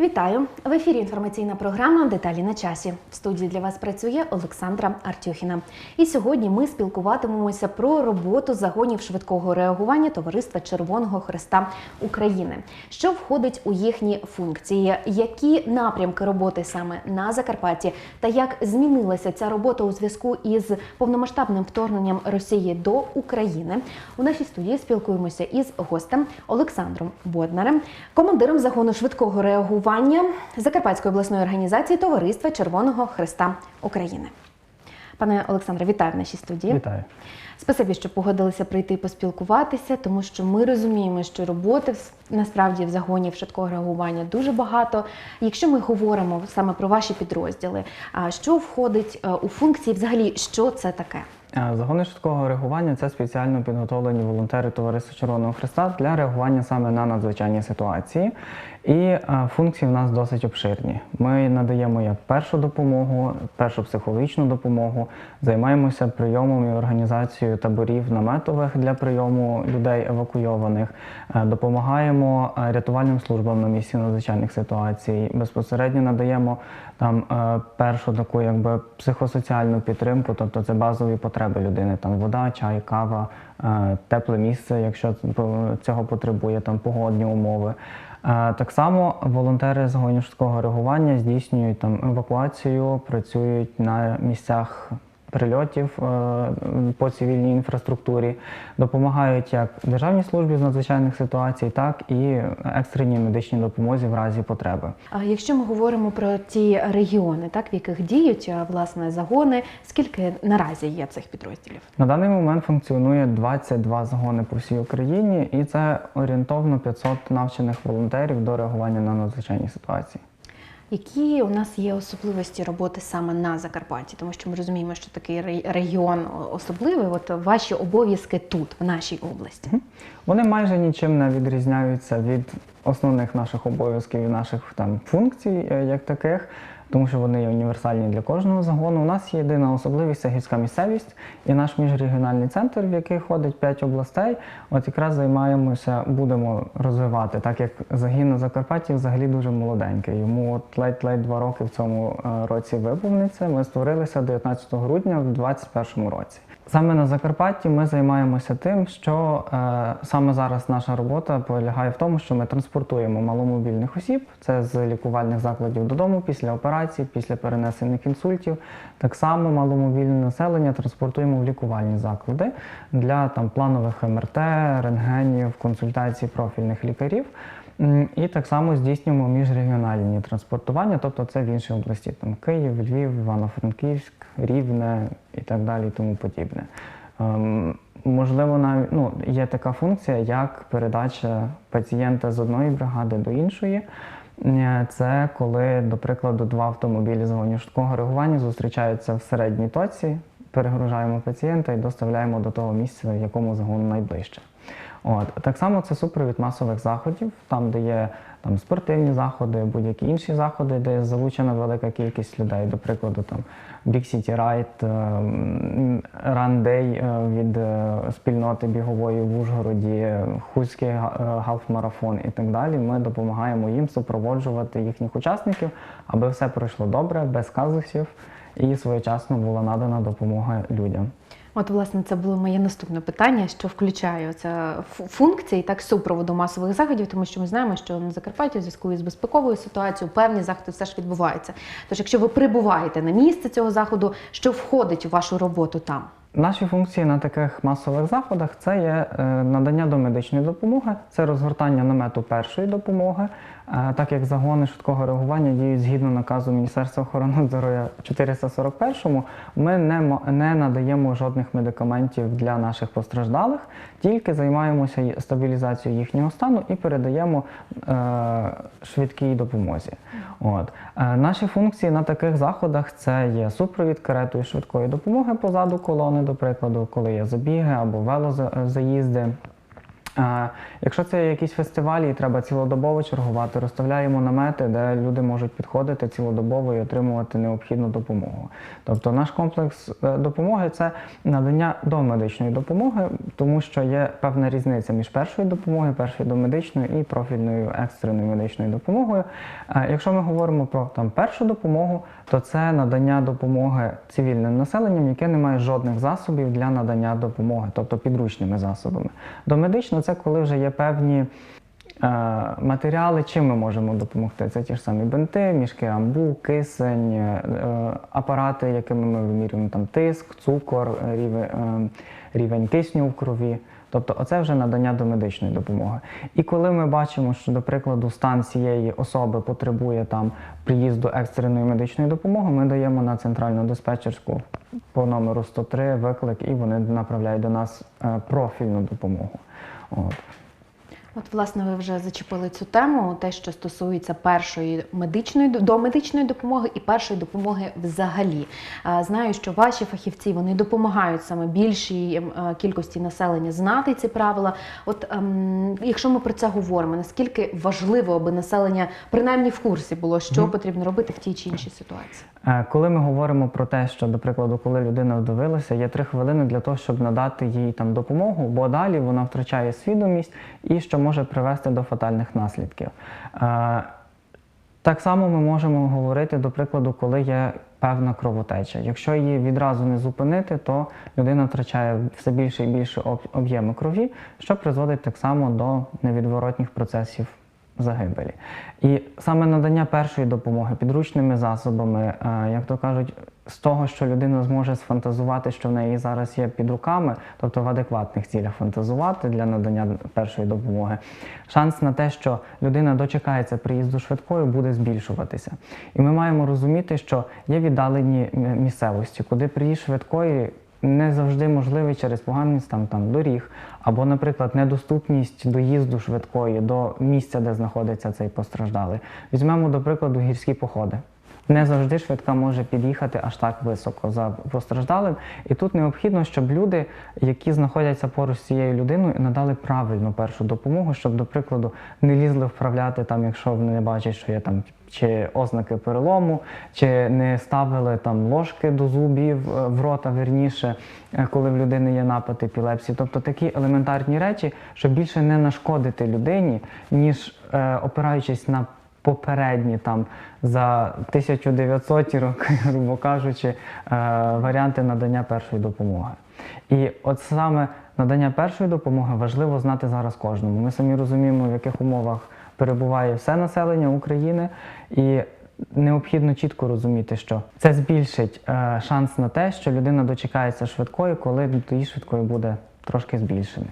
Вітаю в ефірі. Інформаційна програма Деталі на часі. В студії для вас працює Олександра Артюхіна. І сьогодні ми спілкуватимемося про роботу загонів швидкого реагування Товариства Червоного Хреста України, що входить у їхні функції, які напрямки роботи саме на Закарпатті, та як змінилася ця робота у зв'язку із повномасштабним вторгненням Росії до України. У нашій студії спілкуємося із гостем Олександром Боднарем, командиром загону швидкого реагування Закарпатської обласної організації Товариства Червоного Христа України. Пане Олександре, вітаю в нашій студії. Вітаю. Спасибі, що погодилися прийти і поспілкуватися, тому що ми розуміємо, що роботи насправді в загоні швидкого реагування дуже багато. Якщо ми говоримо саме про ваші підрозділи, що входить е, у функції, взагалі, що це таке? Загони швидкого реагування це спеціально підготовлені волонтери Товариства Червоного Христа для реагування саме на надзвичайні ситуації. І е, функції в нас досить обширні. Ми надаємо як першу допомогу, першу психологічну допомогу, займаємося прийомом і організацією таборів наметових для прийому людей евакуйованих, е, допомагаємо е, рятувальним службам на місці надзвичайних ситуацій. Безпосередньо надаємо там першу таку якби психосоціальну підтримку, тобто це базові потреби людини, там вода, чай, кава, тепле місце, якщо цього потребує, там погодні умови. Так само волонтери з швидкого реагування здійснюють там евакуацію, працюють на місцях прильотів е, по цивільній інфраструктурі, допомагають як державній службі з надзвичайних ситуацій, так і екстреній медичній допомозі в разі потреби. А якщо ми говоримо про ті регіони, так в яких діють е, власне загони, скільки наразі є цих підрозділів? На даний момент функціонує 22 загони по всій Україні, і це орієнтовно 500 навчених волонтерів до реагування на надзвичайні ситуації. Які у нас є особливості роботи саме на Закарпатті? Тому що ми розуміємо, що такий ре- регіон особливий. От ваші обов'язки тут, в нашій області. Вони майже нічим не відрізняються від основних наших обов'язків і наших там функцій е, як таких, тому що вони є універсальні для кожного загону. У нас є єдина особливість це гірська місцевість і наш міжрегіональний центр, в який ходить 5 областей. От якраз займаємося, будемо розвивати, так як загін на Закарпатті взагалі дуже молоденький. Йому от ледь-ледь два роки в цьому е, році виповниться. Ми створилися 19 грудня в 2021 році. Саме на Закарпатті ми займаємося тим, що е, саме зараз наша робота полягає в тому, що ми транспортуємо маломобільних осіб, це з лікувальних закладів додому після операцій, після перенесених інсультів. Так само маломобільне населення транспортуємо в лікувальні заклади для там планових МРТ, рентгенів, консультацій профільних лікарів. І так само здійснюємо міжрегіональні транспортування, тобто це в інші області, там Київ, Львів, Івано-Франківськ, Рівне і так далі, і тому подібне. Ем, можливо, навіть ну, є така функція, як передача пацієнта з одної бригади до іншої. Е, Це коли, до прикладу, два автомобілі загонів швидкого реагування зустрічаються в середній точці, перегружаємо пацієнта і доставляємо до того місця, в якому загон найближче. От так само це супровід масових заходів, там, де є там спортивні заходи, будь-які інші заходи, де залучена велика кількість людей. До прикладу, там Big City Ride, ем, Run Day е, від е, спільноти бігової в Ужгороді, Хуський га- е, галф-марафон і так далі. Ми допомагаємо їм супроводжувати їхніх учасників, аби все пройшло добре, без казусів і своєчасно була надана допомога людям. От, власне, це було моє наступне питання, що включає це функції так супроводу масових заходів, тому що ми знаємо, що на Закарпатті в зв'язку з безпековою ситуацією певні заходи все ж відбуваються. Тож, якщо ви прибуваєте на місце цього заходу, що входить у вашу роботу там? Наші функції на таких масових заходах це є е, надання домедичної допомоги, це розгортання намету першої допомоги. Е, Так як загони швидкого реагування діють згідно наказу Міністерства охорони здоров'я 441, ми не, не надаємо жодних медикаментів для наших постраждалих, тільки займаємося стабілізацією їхнього стану і передаємо е, швидкій допомозі. От. Е, наші функції на таких заходах це є супровід каретою швидкої допомоги позаду колони, до прикладу, коли є забіги або велозаїзди. Якщо це якісь фестивалі і треба цілодобово чергувати, розставляємо намети, де люди можуть підходити цілодобово і отримувати необхідну допомогу. Тобто наш комплекс е, допомоги це надання домедичної допомоги, тому що є певна різниця між першою допомогою, першою домедичною і профільною екстреною медичною допомогою. Якщо ми говоримо про там першу допомогу, то це надання допомоги цивільним населенням, яке не має жодних засобів для надання допомоги, тобто підручними засобами. Домедично це коли вже є певні е, матеріали, чим ми можемо допомогти. Це ті ж самі бинти, мішки амбу, кисень, е, апарати, якими ми вимірюємо там тиск, цукор, е, рівень кисню в крові. Тобто, оце вже надання домедичної допомоги. І коли ми бачимо, що, до прикладу, стан цієї особи потребує там приїзду екстреної медичної допомоги, ми даємо на центральну диспетчерську по номеру 103 виклик, і вони направляють до нас е, профільну допомогу. От. От, власне, ви вже зачепили цю тему, те, що стосується першої медичної домедичної допомоги і першої допомоги взагалі. Знаю, що ваші фахівці вони допомагають саме більшій ем, е, кількості населення знати ці правила. От ем, якщо ми про це говоримо, наскільки важливо, аби населення принаймні в курсі було, що потрібно робити в тій чи іншій ситуації? Е, Коли ми говоримо про те, що, до прикладу, коли людина вдавилася, є три хвилини для того, щоб надати їй там допомогу, бо далі вона втрачає свідомість і що може привести до фатальних наслідків. Е, Так само ми можемо говорити, до прикладу, коли є певна кровотеча. Якщо її відразу не зупинити, то людина втрачає все більше і більше об- об'єму крові, що призводить так само до невідворотніх процесів загибелі. І саме надання першої допомоги підручними засобами, е, як то кажуть, з того, що людина зможе сфантазувати, що в неї зараз є під руками, тобто в адекватних цілях фантазувати для надання першої допомоги, шанс на те, що людина дочекається приїзду швидкої, буде збільшуватися. І ми маємо розуміти, що є віддалені місцевості, куди приїзд швидкої не завжди можливий через поганий стан там доріг, або, наприклад, недоступність доїзду швидкої до місця, де знаходиться цей постраждалий. Візьмемо, до прикладу, гірські походи. Не завжди швидка може під'їхати аж так високо за постраждалим. І тут необхідно, щоб люди, які знаходяться поруч з цією людиною, надали правильну першу допомогу, щоб, до прикладу, не лізли вправляти там, якщо вони не бачать, що є там чи ознаки перелому, чи не ставили там ложки до зубів е, в рота, верніше, е, коли в людини є напад епілепсії. Тобто такі елементарні речі, щоб більше не нашкодити людині, ніж е, опираючись на попередні там за 1900 роки, грубо кажучи, е, варіанти надання першої допомоги. І от саме надання першої допомоги важливо знати зараз кожному. Ми самі розуміємо, в яких умовах перебуває все населення України, і необхідно чітко розуміти, що це збільшить е, шанс на те, що людина дочекається швидкої, коли до її швидкої буде трошки збільшений.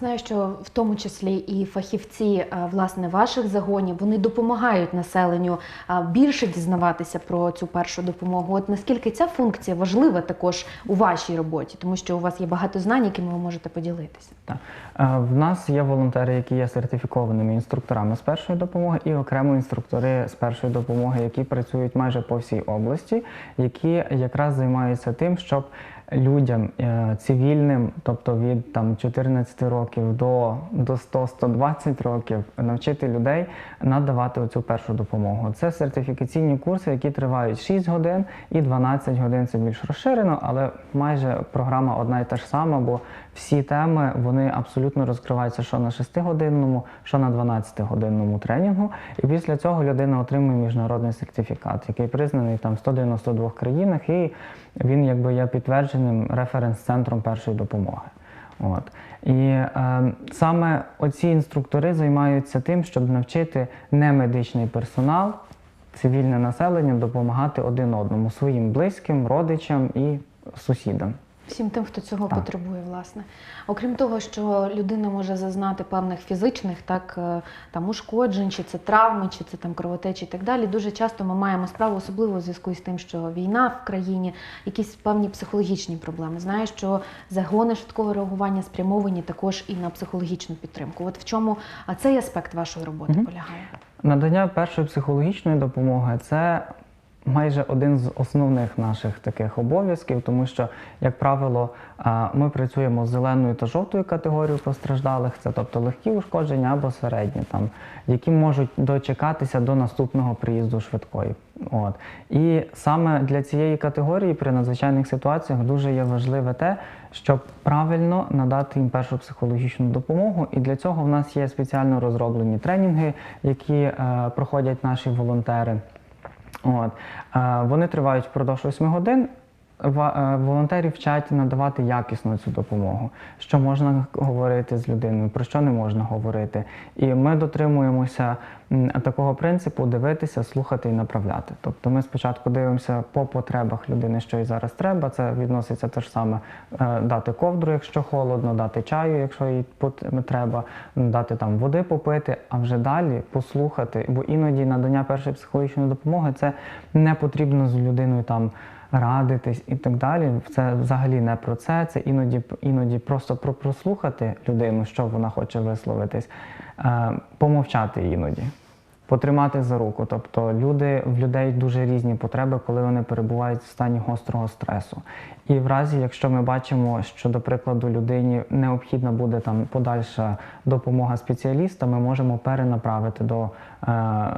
Знаю, що в тому числі і фахівці е, власне ваших загонів вони допомагають населенню е, більше дізнаватися про цю першу допомогу. От наскільки ця функція важлива також у вашій роботі, тому що у вас є багато знань, якими ви можете поділитися. Так. Е, В нас є волонтери, які є сертифікованими інструкторами з першої допомоги, і окремо інструктори з першої допомоги, які працюють майже по всій області, які якраз займаються тим, щоб людям е, цивільним, тобто від там 14 років до, до 100-120 років, навчити людей надавати оцю першу допомогу. Це сертифікаційні курси, які тривають 6 годин і 12 годин. Це більш розширено, але майже програма одна і та ж сама, бо всі теми вони абсолютно розкриваються що на 6-годинному, що на 12-годинному тренінгу. І після цього людина отримує міжнародний сертифікат, який признаний там в 192 країнах, і він якби є підтвердженим референс-центром першої допомоги. От. І е, саме оці інструктори займаються тим, щоб навчити немедичний персонал, цивільне населення допомагати один одному, своїм близьким, родичам і сусідам. Всім тим, хто цього Так. потребує, власне. Окрім того, що людина може зазнати певних фізичних, так е, там ушкоджень, чи це травми, чи це там кровотечі і так далі. Дуже часто ми маємо справу, особливо у зв'язку з тим, що війна в країні, якісь певні психологічні проблеми. Знаю, що загони швидкого реагування спрямовані також і на психологічну підтримку. От в чому цей аспект вашої роботи Мгм. полягає? Надання першої психологічної допомоги це майже один з основних наших таких обов'язків, тому що, як правило, ми працюємо з зеленою та жовтою категорією постраждалих, це тобто легкі ушкодження або середні, там, які можуть дочекатися до наступного приїзду швидкої. От. І саме для цієї категорії при надзвичайних ситуаціях дуже є важливе те, щоб правильно надати їм першу психологічну допомогу. І для цього в нас є спеціально розроблені тренінги, які е, проходять наші волонтери. От. Е, вони тривають впродовж 8 годин. Е, Волонтери вчать надавати якісно цю допомогу, що можна говорити з людиною, про що не можна говорити. І ми дотримуємося такого принципу дивитися, слухати і направляти. Тобто ми спочатку дивимося по потребах людини, що їй зараз треба. Це відноситься те ж саме е, дати ковдру, якщо холодно, дати чаю, якщо їй треба, дати там води попити, а вже далі послухати. Бо іноді надання першої психологічної допомоги це не потрібно з людиною там радитись і так далі. Це взагалі не про це. Це іноді іноді просто про прослухати людину, що вона хоче висловитись, е, помовчати іноді. Потримати за руку, тобто люди в людей дуже різні потреби, коли вони перебувають в стані гострого стресу. І в разі, якщо ми бачимо, що, до прикладу, людині необхідна буде там подальша допомога спеціаліста, ми можемо перенаправити до, е,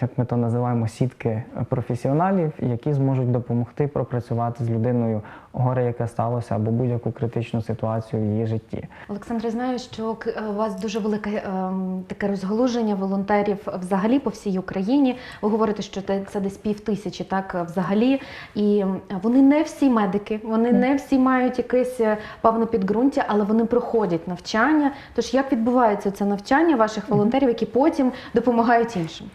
як ми то називаємо, сітки професіоналів, які зможуть допомогти пропрацювати з людиною горе, яке сталося, або будь-яку критичну ситуацію в її житті. Олександре, знаю, що е, у вас дуже велике ем, таке розгалуження волонтерів взагалі по всій Україні. Ви говорите, що це десь пів тисячі, так е, взагалі. І вони не всі медики, вони не всі мають якесь е, певне підґрунтя, але вони проходять навчання. Тож як відбувається це навчання ваших волонтерів, які потім допомагають іншим?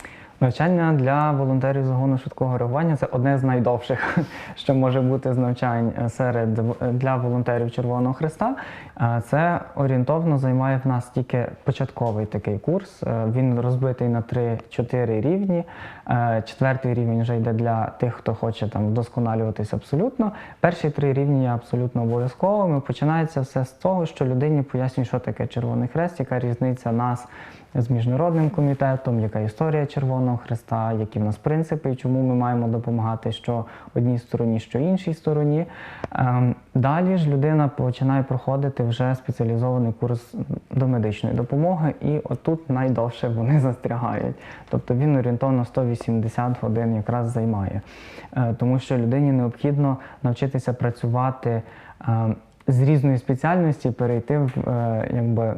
Навчання для волонтерів загону швидкого реагування це одне з найдовших, що може бути з навчань е, серед для волонтерів Червоного Христа. Е, Це орієнтовно займає в нас тільки початковий такий курс. Е, Він розбитий на 3-4 рівні. Е, Четвертий рівень вже йде для тих, хто хоче там вдосконалюватись абсолютно. Перші три рівні є абсолютно обов'язковими. Починається все з того, що людині пояснюють, що таке Червоний Хрест, яка різниця нас з міжнародним комітетом, яка історія Червоного Хреста, які в нас принципи, і чому ми маємо допомагати що одній стороні, що іншій стороні. Ем, Далі ж людина починає проходити вже спеціалізований курс до медичної допомоги, і отут найдовше вони застрягають. Тобто він орієнтовно 180 годин якраз займає, Е, тому що людині необхідно навчитися працювати е, з різної спеціальності, перейти в е, якби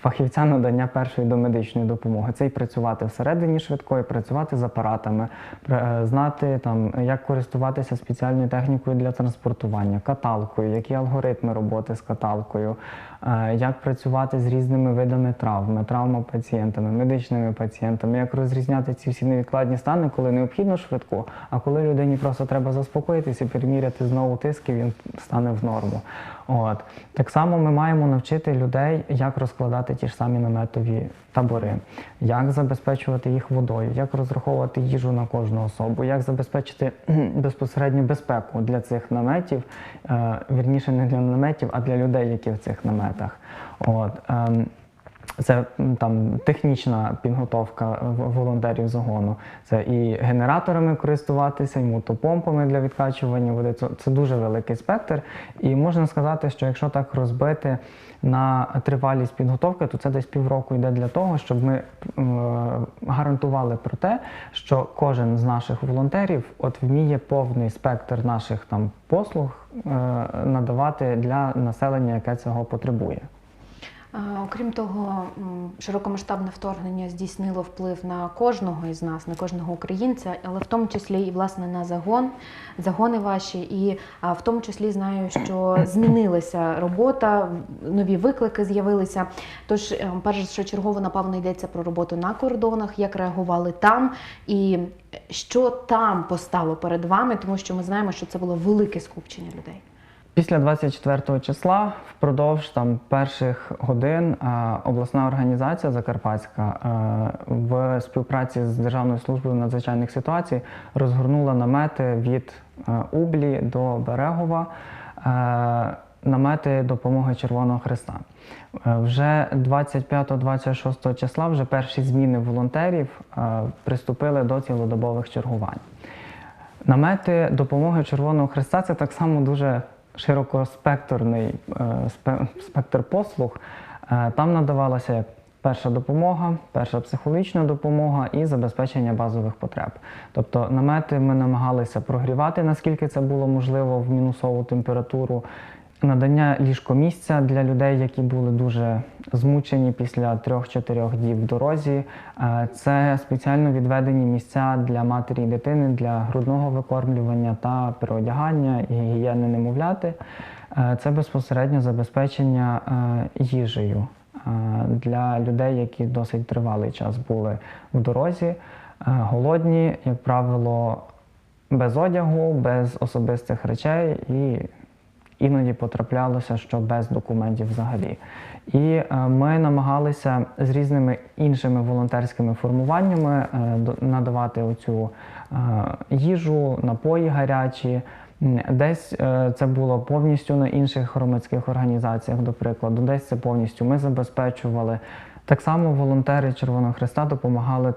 фахівця надання першої домедичної допомоги. Це і працювати всередині швидкої, працювати з апаратами, е, знати там, як користуватися спеціальною технікою для транспортування, каталкою, які алгоритми роботи з каталкою, е, як працювати з різними видами травми, травмопацієнтами, медичними пацієнтами, як розрізняти ці всі невідкладні стани, коли необхідно швидко, а коли людині просто треба заспокоїтися переміряти знову тиск, і він стане в норму. От так само ми маємо навчити людей, як розкладати ті ж самі наметові табори, як забезпечувати їх водою, як розраховувати їжу на кожну особу, як забезпечити безпосередню безпеку для цих наметів, е, вірніше не для наметів, а для людей, які в цих наметах. От. Це там технічна підготовка волонтерів загону. Це і генераторами користуватися, і мотопомпами для відкачування води. Це, це дуже великий спектр. І можна сказати, що якщо так розбити на тривалість підготовки, то це десь півроку йде для того, щоб ми е, гарантували про те, що кожен з наших волонтерів от вміє повний спектр наших там послуг е, надавати для населення, яке цього потребує. Окрім того, широкомасштабне вторгнення здійснило вплив на кожного із нас, на кожного українця, але в тому числі і власне на загон, загони ваші, і в тому числі знаю, що змінилася робота, нові виклики з'явилися. Тож, е, перше чергово, напевно, йдеться про роботу на кордонах, як реагували там, і що там постало перед вами, тому що ми знаємо, що це було велике скупчення людей. Після 24 числа, впродовж там перших годин, е, обласна організація Закарпатська е, в співпраці з Державною службою надзвичайних ситуацій розгорнула намети від е, Ублі до Берегова. Намети допомоги Червоного Христа. Вже 25-26 числа вже перші зміни волонтерів приступили до цілодобових чергувань. Намети допомоги Червоного Христа це так само дуже широкоспектрний е, спектр послуг. Е, Там надавалася перша допомога, перша психологічна допомога і забезпечення базових потреб. Тобто намети ми намагалися прогрівати, наскільки це було можливо в мінусову температуру. Надання ліжкомісця для людей, які були дуже змучені після трьох-чотирьох діб в дорозі. Е, Це спеціально відведені місця для матері і дитини для грудного викормлювання та переодягання і гігієни немовляти. Е, Це безпосередньо забезпечення е, їжею для людей, які досить тривалий час були в дорозі, голодні, як правило, без одягу, без особистих речей і іноді потраплялося, що без документів взагалі. І е, ми намагалися з різними іншими волонтерськими формуваннями е, надавати оцю е, їжу, напої гарячі. Десь це було повністю на інших громадських організаціях, до прикладу, десь це повністю ми забезпечували. Так само волонтери Червоного Христа допомагали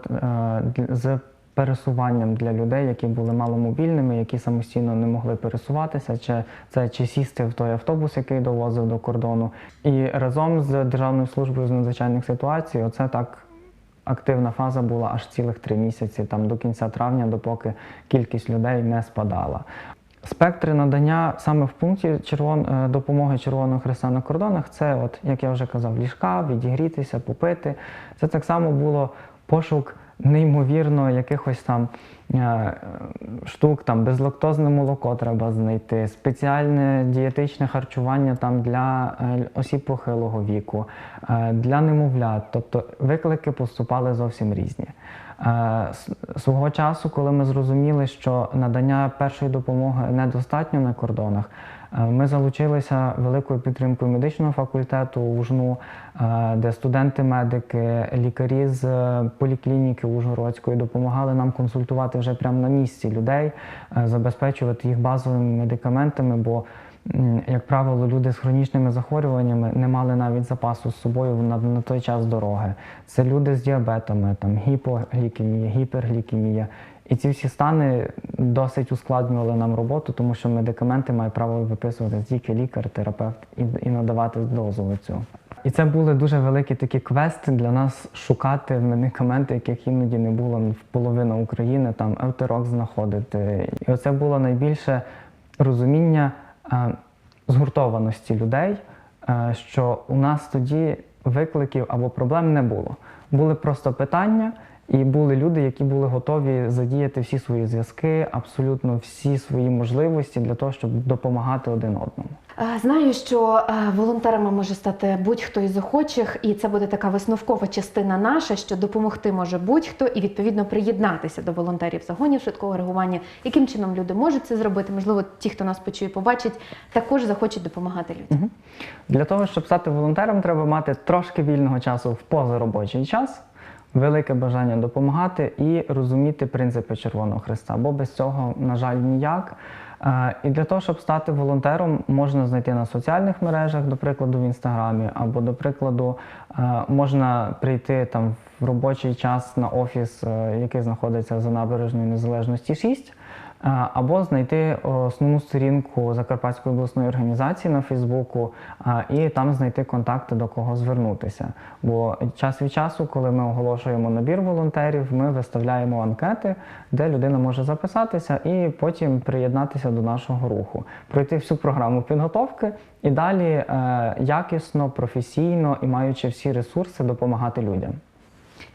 з пересуванням для людей, які були маломобільними, які самостійно не могли пересуватися, чи це чи сісти в той автобус, який довозив до кордону. І разом з Державною службою з надзвичайних ситуацій, оце так. Активна фаза була аж цілих три місяці, там до кінця травня, допоки кількість людей не спадала. Спектри надання саме в пункті червон... е, допомоги Червоного Христа на кордонах це, от, як я вже казав, ліжка, відігрітися, попити. Це так само було пошук неймовірно якихось там е, штук, там безлактозне молоко треба знайти, спеціальне дієтичне харчування там для е, осіб похилого віку, е, для немовлят. Тобто виклики поступали зовсім різні. Свого часу, коли ми зрозуміли, що надання першої допомоги недостатньо на кордонах, ми залучилися великою підтримкою медичного факультету УЖНУ, е, де студенти-медики, лікарі з е, поліклініки Ужгородської допомагали нам консультувати вже прямо на місці людей, е, забезпечувати їх базовими медикаментами, бо як правило, люди з хронічними захворюваннями не мали навіть запасу з собою на, на той час дороги. Це люди з діабетами, там гіпоглікемія, гіперглікемія. І ці всі стани досить ускладнювали нам роботу, тому що медикаменти має право виписувати тільки лікар, терапевт і, надавати дозу цю. І це були дуже великі такі квести для нас шукати медикаменти, яких іноді не було в половина України, там евтерок знаходити. І оце було найбільше розуміння е, згуртованості людей, е, що у нас тоді викликів або проблем не було. Були просто питання, і були люди, які були готові задіяти всі свої зв'язки, абсолютно всі свої можливості для того, щоб допомагати один одному. Е, Знаю, що е, волонтерами може стати будь-хто із охочих, і це буде така висновкова частина наша, що допомогти може будь-хто і відповідно приєднатися до волонтерів загонів швидкого реагування. Яким чином люди можуть це зробити? Можливо, ті, хто нас почує, побачить, також захочуть допомагати людям. Для того, щоб стати волонтером, треба мати трошки вільного часу в позаробочий час, велике бажання допомагати і розуміти принципи Червоного Христа, бо без цього, на жаль, ніяк. Е, І для того, щоб стати волонтером, можна знайти на соціальних мережах, до прикладу, в інстаграмі, або, до прикладу, е, можна прийти там в робочий час на офіс, е, який знаходиться за набережною Незалежності 6. Е, Або знайти основну сторінку Закарпатської обласної організації на Фейсбуку е, і там знайти контакти до кого звернутися. Бо час від часу, коли ми оголошуємо набір волонтерів, ми виставляємо анкети, де людина може записатися і потім приєднатися до нашого руху, пройти всю програму підготовки і далі е, якісно, професійно і маючи всі ресурси допомагати людям.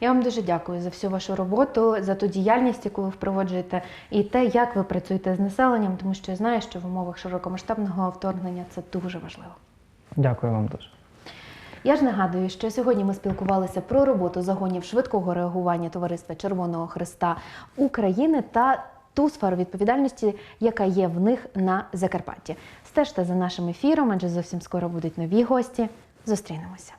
Я вам дуже дякую за всю вашу роботу, за ту діяльність, яку ви впроваджуєте, і те, як ви працюєте з населенням, тому що я знаю, що в умовах широкомасштабного вторгнення це дуже важливо. Дякую вам дуже. Я ж нагадую, що сьогодні ми спілкувалися про роботу загонів швидкого реагування Товариства Червоного Христа України та ту сферу відповідальності, яка є в них на Закарпатті. Стежте за нашим ефіром, адже зовсім скоро будуть нові гості. Зустрінемося.